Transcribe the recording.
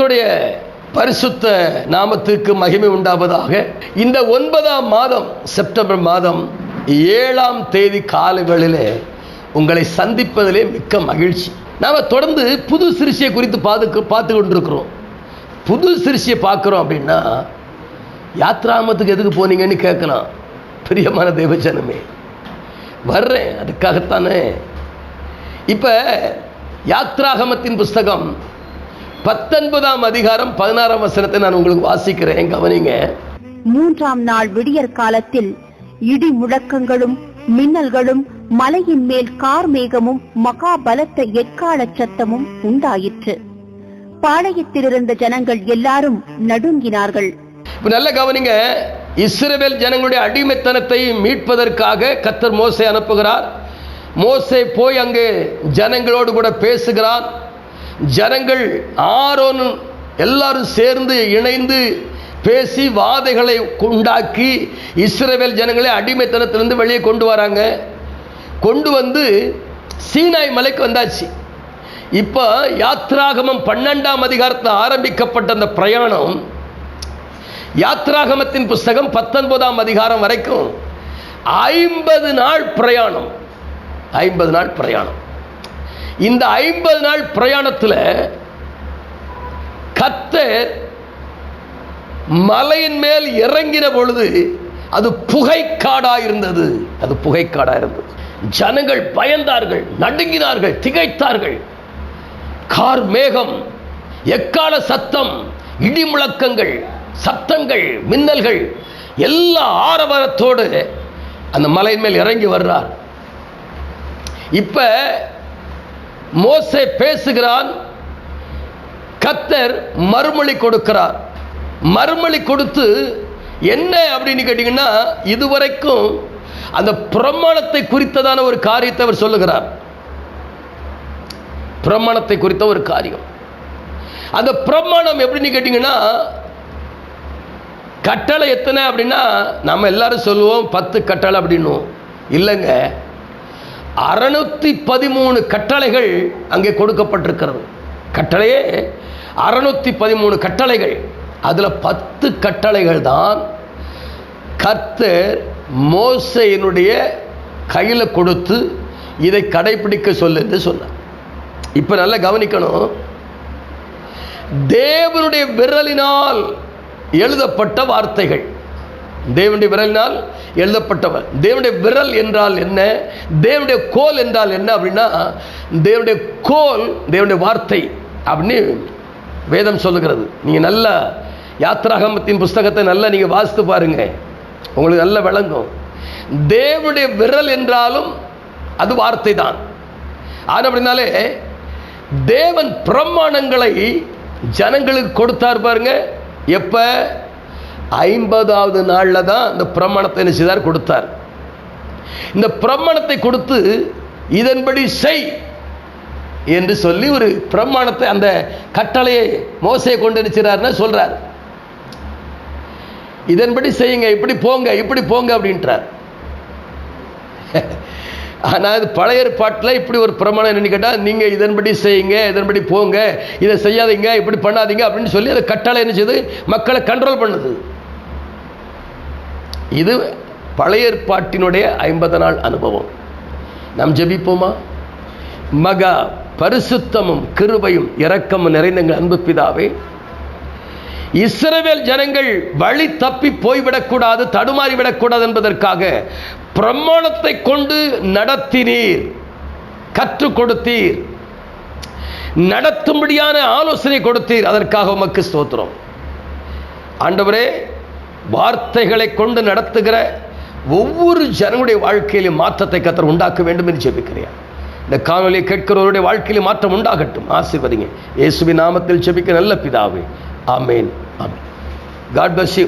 கர்த்தருடைய பரிசுத்த நாமத்துக்கு மகிமை உண்டாவதாக. இந்த ஒன்பதாம் மாதம் செப்டம்பர் மாதம் ஏழாம் தேதி காலங்களிலே உங்களை சந்திப்பதிலே மிக்க மகிழ்ச்சி. நாம் தொடர்ந்து புது சிருஷ்டியை குறித்து பார்த்து பார்த்து கொண்டிருக்கிறோம். புது சிருஷ்டியை பார்க்குறோம் அப்படின்னா யாத்ராமத்துக்கு எதுக்கு போனீங்கன்னு கேட்கலாம். பிரியமான தேவச்சனமே வர்றேன் அதுக்காகத்தானே. இப்போ யாத்ராகமத்தின் புஸ்தகம் பத்தொன்பதாம் அதிகாரம் பதினாறாம் வசனத்தை நான் உங்களுக்கு வாசிக்கிறேன். கவனிங்க? மூன்றாம் நாள் விடியற் காலத்தில் இடி முழக்கங்களும் மின்னல்களும் மலையின் மேல் கார் மேகமும் மகா பலத்த எக்காலச் சத்தமும் உண்டாயிற்று. பாளையத்திலிருந்த ஜனங்கள் எல்லாரும் நடுங்கினார்கள். நல்ல கவனிங்க இஸ்ரவேல் ஜனங்களுடைய அடிமைத்தனத்தை மீட்பதற்காக கத்தர் மோசை அனுப்புகிறார். மோசே போய் அங்கே ஜனங்களோடு கூட பேசுகிறான் ஜனங்கள் ஆரோன் எல்லாரும் சேர்ந்து இணைந்து பேசி வாதைகளை உண்டாக்கி இஸ்ரேவேல் ஜனங்களை அடிமைத்தனத்திலிருந்து வெளியே கொண்டு வராங்க. கொண்டு வந்து சீனாய் மலைக்கு வந்தாச்சு. இப்போ யாத்ராகமம் பன்னெண்டாம் அதிகாரத்தில் ஆரம்பிக்கப்பட்ட அந்த பிரயாணம் யாத்ராகமத்தின் புஸ்தகம் பத்தொன்பதாம் அதிகாரம் வரைக்கும் ஐம்பது நாள் பிரயாணம். ஐம்பது நாள் பிரயாணம். இந்த ஐம்பது நாள் பிரயாணத்தில் கத்தர் மலையின் மேல் இறங்கின பொழுது அது புகைக்காடா இருந்தது. அது புகைக்காடா இருந்தது. ஜனங்கள் பயந்தார்கள் நடுங்கினார்கள் திகைத்தார்கள். கார் மேகம் எக்கால சத்தம் இடி முழக்கங்கள் சத்தங்கள் மின்னல்கள் எல்லா ஆரவாரத்தோடு அந்த மலையின் மேல் இறங்கி வர்றார். இப்ப மோசே பேசுகிறான் கத்தர் மறுமொழி கொடுக்கிறார். மறுமொழி கொடுத்து என்ன? அப்படின்னு கேட்டீங்கன்னா இதுவரைக்கும் அந்த பிரமாணத்தை குறித்ததான ஒரு காரியத்தை அவர் சொல்லுகிறார். பிரமாணத்தை குறித்த ஒரு காரியம். அந்த பிரமாணம் எப்படின்னு கேட்டிங்கன்னா கட்டளை எத்தனை அப்படின்னா நம்ம எல்லாரும் சொல்லுவோம் பத்து கட்டளை அப்படின்னும் இல்லைங்க. அறுநூத்தி பதிமூணு கட்டளைகள் அங்கே கொடுக்கப்பட்டிருக்கிறது. கட்டளையே அறுநூத்தி பதிமூணு கட்டளைகள். அதில் பத்து கட்டளைகள் தான் கர்த்தர் மோசையினுடைய கையில் கொடுத்து இதை கடைபிடிக்க சொல்லுன்னு சொன்னார். இப்போ நல்லா கவனிக்கணும். தேவனுடைய விரலினால் எழுதப்பட்ட வார்த்தைகள். தேவனுடைய விரலினால் எழுதப்பட்டவர் தேவனுடைய விரல் என்றால் என்ன? தேவனுடைய கோல் என்றால் என்ன அப்படின்னா தேவனுடைய கோல் தேவனுடைய வார்த்தை அப்படின்னு வேதம் சொல்லுகிறது. நீங்கள் நல்ல யாத்ராகமத்தின் புஸ்தகத்தை நல்லா நீங்கள் வாசித்து பாருங்க. உங்களுக்கு நல்ல விளங்கும். தேவனுடைய விரல் என்றாலும் அது வார்த்தை தான் ஆனால் அப்படின்னாலே தேவன் பிரமாணங்களை ஜனங்களுக்கு கொடுத்தார் பாருங்க. எப்போ? ஐம்பதாவது நாளில் தான் இந்த பிரமாணத்தை என்ன செய்தார்? கொடுத்தார். இந்த பிரமாணத்தை கொடுத்து இதன்படி செய் என்று சொல்லி ஒரு பிரமாணத்தை அந்த கட்டளையை மோசையை கொண்டு நினைச்சார்னா சொல்கிறார் இதன்படி செய்யுங்க இப்படி போங்க இப்படி போங்க அப்படின்றார். ஆனால் அது பழைய ஏற்பாட்டில் இப்படி ஒரு பிரமாணம் என்னன்னு கேட்டால் நீங்கள் இதன்படி செய்யுங்க இதன்படி போங்க இதை செய்யாதீங்க இப்படி பண்ணாதீங்க அப்படின்னு சொல்லி அந்த கட்டளை என்ன செய்யுது மக்களை கண்ட்ரோல் பண்ணுது. இது பழைய ஏற்பாட்டினுடைய ஐம்பது நாள் அனுபவம். நாம் ஜெபிப்போமா? மகா பரிசுத்தமும் கிருபையும் இரக்கமும் நிறைந்த எங்கள் அன்பு பிதாவே இஸ்ரவேல் ஜனங்கள் வழி தப்பி போய்விடக்கூடாது தடுமாறி விடக்கூடாது என்பதற்காக பிரமாணத்தை கொண்டு நடத்தினீர் கற்றுக் கொடுத்தீர் நடத்தும்படியான ஆலோசனை கொடுத்தீர். அதற்காக உமக்கு ஸ்தோத்திரம். ஆண்டவரே வார்த்தைகளை கொண்டு நடத்துகிற ஒவ்வொரு ஜனங்களுடைய வாழ்க்கையிலும் மாற்றத்தை கத்தர் உண்டாக்க வேண்டும் என்று ஜெபிக்கிறேன். இந்த காணொலியை கேட்கிறவருடைய வாழ்க்கையிலும் மாற்றம் உண்டாகட்டும். ஆசீர்வதிங்க. இயேசுவின் நாமத்தில் ஜெபிக்க நல்ல பிதாவே. ஆமேன். ஆமேன். God bless you